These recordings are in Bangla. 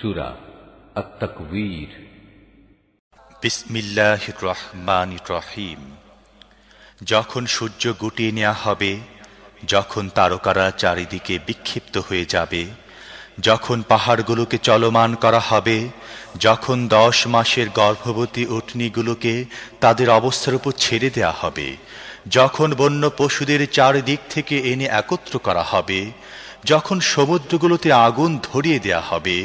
সুরা বিসমিল্লাহ রহমান রহিম যখন সূর্য গুটিয়ে নেওয়া হবে, যখন তারকারা চারিদিকে বিক্ষিপ্ত হয়ে যাবে, যখন পাহাড়গুলোকে চলমান করা হবে, যখন দশ মাসের গর্ভবতী উটনিগুলোকে তাদের অবস্থার উপর ছেড়ে দেয়া হবে, যখন বন্য পশুদের চারিদিক থেকে এনে একত্র করা হবে, যখন সমুদ্রগুলোতে আগুন ধরিয়ে দেয়া হবে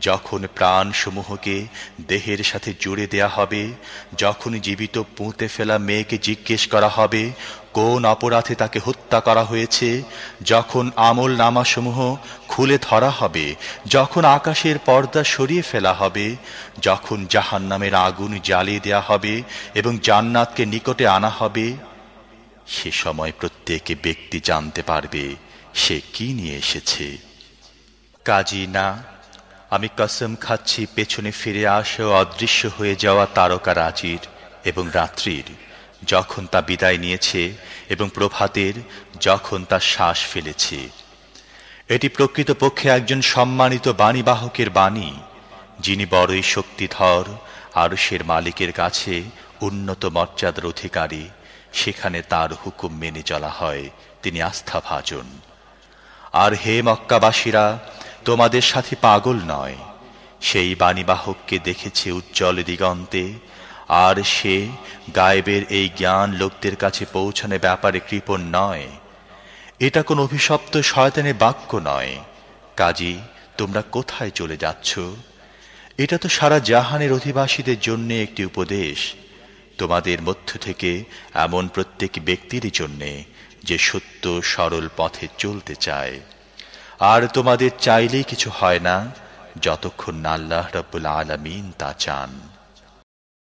যখন প্রাণসমূহকে দেহের সাথে জুড়ে দেয়া হবে, যখন জীবিত পুঁতে ফেলা মেয়েকে জিজ্ঞেস করা হবে, কোন অপরাধে তাকে হত্যা করা হয়েছে, যখন আমল নামাসমূহ খুলে ধরা হবে, যখন আকাশের পর্দা সরিয়ে ফেলা হবে, যখন জাহান নামের আগুন জ্বালিয়ে দেয়া হবে এবং জান্নাতকে নিকটে আনা হবে, সে সময় প্রত্যেক ব্যক্তি জানতে পারবে সে কি নিয়ে এসেছে। কাজী না আমি কসম খাচ্ছি, পেছনে ফিরে আসে অদৃশ্য হয়ে যাওয়া তারকা রাজির এবং রাত্রির, যখন তা বিদায় নিয়েছে এবং প্রভাতের, যখন তা শ্বাস ফেলেছে। এটি প্রকৃতপক্ষে একজন সম্মানিত বাণীবাহকের বাণী, যিনি বড়ই শক্তিধর, আরশের মালিকের কাছে উন্নত মর্যাদার অধিকারী, সেখানে তার হুকুম মেনে চলা হয়, তিনি আস্থাভাজন। আর হে মক্কাবাসীরা তোমাদের সাথে পাগল নয়। সেই বাণীবাহককে দেখেছে উজ্জ্বল দিগন্তে, আর সে গায়েবের এই জ্ঞান লোকদের কাছে পৌঁছানোর ব্যাপারে কৃপণ নয়। এটা কোন অভিশপ্ত শয়তানের বাক্য নয়। কাজী, তোমরা কোথায় চলে যাচ্ছ? এটা তো সারা জাহানের অধিবাসীদের জন্য একটি উপদেশ। তোমাদের মধ্য থেকে এমন প্রত্যেক ব্যক্তিরই জন্যে যে সত্য সরল পথে চলতে চায়। আর তোমাদের চাইলেই কিছু হয় না যতক্ষণ আল্লাহ রব্বুল আলমিন তা চান।